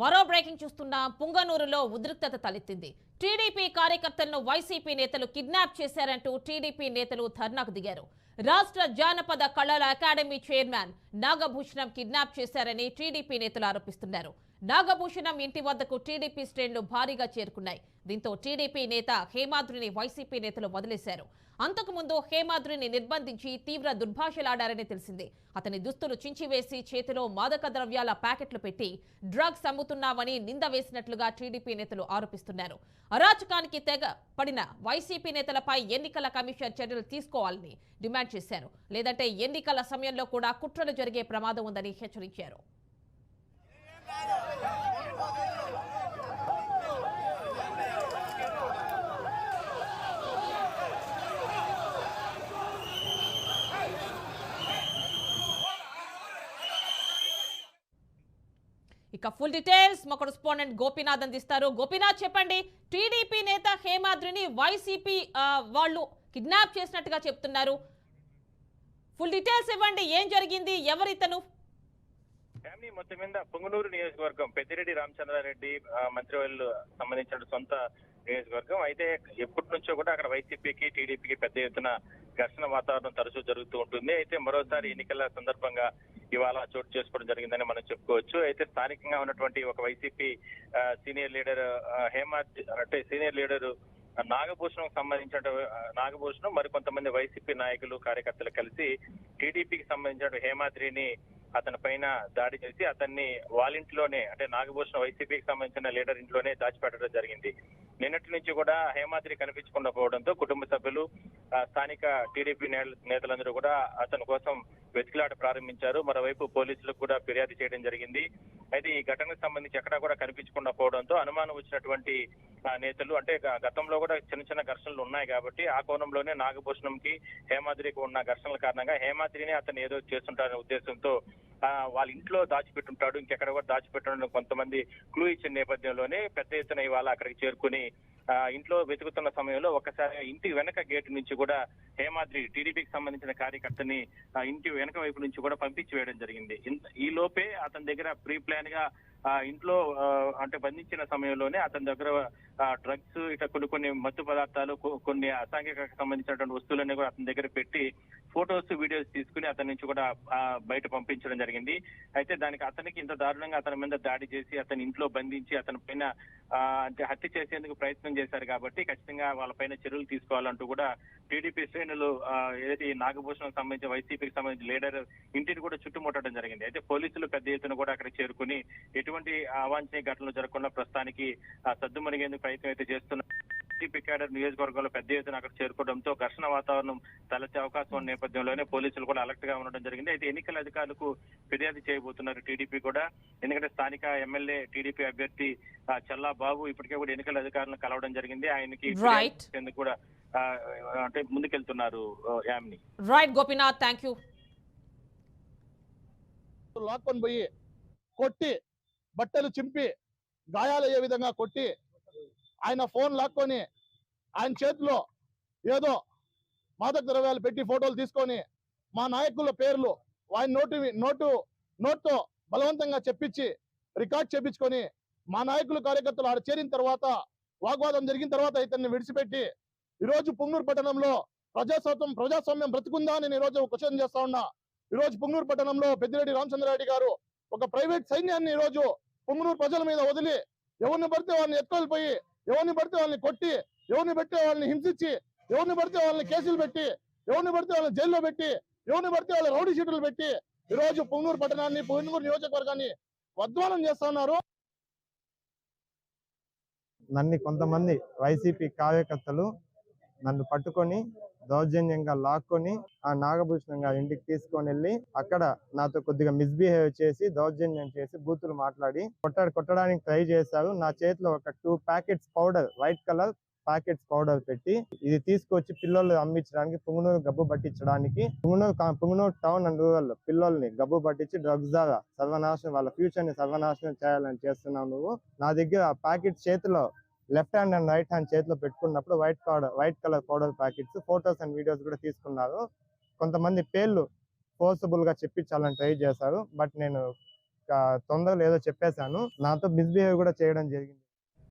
మరో బ్రేకింగ్ చూస్తున్న పుంగనూరులో ఉద్రిక్తత తలెత్తింది. టీడీపీ కార్యకర్తలను వైసీపీ నేతలు కిడ్నాప్ చేశారంటూ టీడీపీ నేతలు ధర్నాకు దిగారు. రాష్ట్ర జానపద కళల అకాడమీ చైర్మన్ నాగభూషణం కిడ్నాప్ చేశారని టీడీపీ నేతలు ఆరోపిస్తున్నారు. నాగభూషణం ఇంటి వద్దకు టీడీపీ శ్రేణులు భారీగా చేరుకున్నాయి. దీంతో టీడీపీ నేత హేమాద్రిని వైసీపీ నేతలు వదిలేశారు. అంతకుముందు హేమాద్రిని నిర్బంధించి తీవ్ర దుర్భాషలాడారని తెలిసింది. అతని దుస్తులు చించివేసి చేతిలో మాదక ద్రవ్యాల ప్యాకెట్లు పెట్టి డ్రగ్స్ అమ్ముతున్నామని నింద వేసినట్లుగా టీడీపీ నేతలు ఆరోపిస్తున్నారు. అరాచకానికి తెగ పడిన వైసీపీ నేతలపై ఎన్నికల కమిషన్ చర్యలు తీసుకోవాలని డిమాండ్ చేశారు. లేదంటే ఎన్నికల సమయంలో కూడా కుట్రలు జరిగే ప్రమాదం ఉందని హెచ్చరించారు. ఇక ఫుల్ డీటెయిల్స్ మా కొరస్పాండెంట్ గోపీనాథ్ అందిస్తారు. గోపీనాథ్ చెప్పండి టీడీపీ నేత హేమాద్రిని వైసీపీ వాళ్ళు కిడ్నాప్ చేసినట్టుగా చెప్తున్నారు. ఫుల్ డీటెయిల్స్ ఇవ్వండి ఏం జరిగింది ఎవరితను? ఫ్యామిలీ మొత్తం మీద పొంగనూరు నియోజకవర్గం పెద్దిరెడ్డి రామచంద్రారెడ్డి ఆ, మంత్రివర్యులు సంబంధించిన సొంత నియోజకవర్గం. అయితే ఎప్పటి నుంచో కూడా అక్కడ వైసీపీకి టీడీపీకి పెద్ద ఎత్తున ఘర్షణ వాతావరణం తరచూ జరుగుతూ ఉంటుంది. అయితే మరోసారి ఎన్నికల సందర్భంగా ఇవాళ చోటు చేసుకోవడం జరిగిందని మనం చెప్పుకోవచ్చు. అయితే స్థానికంగా ఉన్నటువంటి ఒక వైసీపీ సీనియర్ లీడర్ ఆ, అంటే సీనియర్ లీడర్ నాగభూషణం సంబంధించిన నాగభూషణం మరికొంతమంది వైసీపీ నాయకులు కార్యకర్తలు కలిసి టీడీపీకి సంబంధించిన హేమాద్రిని అతని పైన దాడి చేసి అతన్ని వాళ్ళ ఇంట్లోనే అంటే నాగభూషణం వైసీపీకి సంబంధించిన లీడర్ ఇంట్లోనే దాచిపెట్టడం జరిగింది. నిన్నటి నుంచి కూడా హేమాద్రి కనిపించకుండా పోవడంతో కుటుంబ సభ్యులు స్థానిక టీడీపీ నేతలందరూ కూడా అతని కోసం వెతికిలాట ప్రారంభించారు. మరోవైపు పోలీసులకు కూడా ఫిర్యాదు చేయడం జరిగింది. అయితే ఈ ఘటనకు సంబంధించి ఎక్కడా కూడా కనిపించకుండా పోవడంతో అనుమానం వచ్చినటువంటి నేతలు అంటే గతంలో కూడా చిన్న చిన్న ఘర్షణలు ఉన్నాయి కాబట్టి ఆ కోణంలోనే నాగభూషణంకి హేమాద్రికి ఉన్న ఘర్షణల కారణంగా హేమాద్రిని అతను ఏదో చేస్తుంటారనే ఉద్దేశంతో వాళ్ళ ఇంట్లో దాచిపెట్టుంటాడు ఇంకెక్కడ కూడా దాచిపెట్టడం కొంతమంది క్లూ ఇచ్చిన నేపథ్యంలోనే పెద్ద ఎత్తున ఇవాళ అక్కడికి చేరుకుని ఇంట్లో వెతుకుతున్న సమయంలో ఒక్కసారి ఇంటి వెనక గేటు నుంచి కూడా హేమాద్రి టీడీపీకి సంబంధించిన కార్యకర్తని ఇంటి వెనక వైపు నుంచి కూడా పంపించి వేయడం జరిగింది ఈ లోపే అతని దగ్గర ప్రీ ప్లాన్గా ఇంట్లో అంటే బంధించిన సమయంలోనే అతని దగ్గర డ్రగ్స్ ఇట్లా కొన్ని కొన్ని మత్తు పదార్థాలు కొన్ని అసాంఘిక సంబంధించినటువంటి వస్తువులన్నీ కూడా అతని దగ్గర పెట్టి ఫొటోస్ వీడియోస్ తీసుకుని అతని నుంచి కూడా బయట పంపించడం జరిగింది. అయితే దానికి అతనికి ఇంత దారుణంగా అతని మీద దాడి చేసి అతని ఇంట్లో బంధించి అతని పైన హత్య చేసేందుకు ప్రయత్నం చేశారు కాబట్టి ఖచ్చితంగా వాళ్ళపైన చర్యలు తీసుకోవాలంటూ కూడా టీడీపీ శ్రేణులు ఏదైతే నాగభూషణం సంబంధించి వైసీపీకి సంబంధించి లీడర్ ఇంటిని కూడా చుట్టుముట్టడం జరిగింది. అయితే పోలీసులు పెద్ద ఎత్తున కూడా అక్కడ చేరుకుని ఎటువంటి అవాంఛనీయ ఘటనలు జరగకుండా ప్రస్తుతానికి సద్దుమణిగేందుకు ప్రయత్నం అయితే చేస్తున్నారు. టీడీపీ క్యాడర్ నియోజకవర్గంలో పెద్ద ఎత్తున అక్కడ చేరుకోవడంతో ఘర్షణ వాతావరణం తలెత్తే అవకాశం ఉన్న నేపథ్యంలోనే పోలీసులు కూడా అలర్ట్గా ఉండడం జరిగింది. అయితే ఎన్నికల అధికారులకు ఫిర్యాదు చేయబోతున్నారు టీడీపీ కూడా. ఎందుకంటే స్థానిక ఎమ్మెల్యే టీడీపీ అభ్యర్థి చల్లా బాబు ఇప్పటికే కూడా ఎన్నికల అధికారులను కలవడం జరిగింది. ఆయనకి కూడా అంటే ముందుకెళ్తున్నారు Yamini. Right Gopinath thank you లాక్కొని పోయి కొట్టి బట్టలు చింపి గాయాలయ్యే విధంగా కొట్టి ఆయన ఫోన్ లాక్కొని ఆయన చేతిలో ఏదో మాదక ద్రవ్యాలు పెట్టి ఫోటోలు తీసుకొని మా నాయకుల పేర్లు ఆయన నోటు నోటు నోట్తో బలవంతంగా చెప్పించి రికార్డ్ చేపించుకొని మా నాయకులు కార్యకర్తలు ఆడ చేరిన తర్వాత వాగ్వాదం జరిగిన తర్వాత ఇతన్ని విడిచిపెట్టి ఈరోజు పుంగూరు పట్టణంలో ప్రజాస్వామ్యం ప్రజాస్వామ్యం బ్రతుకుందా అని నేను ఈరోజు క్వశ్చన్ చేస్తా ఉన్నా. ఈరోజు పుంగూరు పట్టణంలో పెద్దిరెడ్డి రామచంద్రారెడ్డి గారు ఒక ప్రైవేట్ సైన్యాన్ని ఈ రోజు పుంగనూరు ప్రజల మీద వదిలి ఎవరిని పడితే వాళ్ళని ఎత్తుకెళ్ళిపోయి ఎవరిని పడితే వాళ్ళని కొట్టి ఎవరిని పడితే వాళ్ళని హింసించి ఎవరిని పడితే వాళ్ళని కేసులు పెట్టి ఎవరిని పడితే వాళ్ళని జైల్లో పెట్టి ఎవరిని పడితే వాళ్ళ రౌడీ షీటులు పెట్టి ఈ రోజు పుంగనూరు పట్టణాన్ని పొంగూరు నియోజకవర్గాన్ని వద్వానం చేస్తా ఉన్నారు. నన్ను కొంతమంది వైసీపీ కార్యకర్తలు నన్ను పట్టుకొని దౌర్జన్యంగా లాక్కొని ఆ నాగభూషణం గారి ఇంటికి తీసుకొని వెళ్ళి అక్కడ నాతో కొద్దిగా మిస్బిహేవ్ చేసి దౌర్జన్యం చేసి బూతులు మాట్లాడి కొట్ట కొట్టడానికి ట్రై చేశారు. నా చేతిలో ఒక two packets powder white colour packets powder పెట్టి ఇది తీసుకొచ్చి పిల్లలు అమ్మించడానికి పుంగనూరు గబ్బు పట్టించడానికి Punganur Punganur town and rural పిల్లల్ని గబ్బు పట్టించి డ్రగ్స్ ద్వారా సర్వనాశనం వాళ్ళ ఫ్యూచర్ని సర్వనాశనం చేయాలని చేస్తున్నావు నువ్వు. నా దగ్గర ఆ ప్యాకెట్ చేతిలో left hand and right hand చేతిలో పెట్టుకున్నప్పుడు white powder white colour powder packets photos and videos కూడా తీసుకున్నారు. కొంతమంది పేర్లు ఫోర్సబుల్గా చెప్పించాలని ట్రై చేశారు. బట్ నేను తొందరగా ఏదో చెప్పేశాను. నాతో మిస్బిహేవ్ కూడా చేయడం జరిగింది.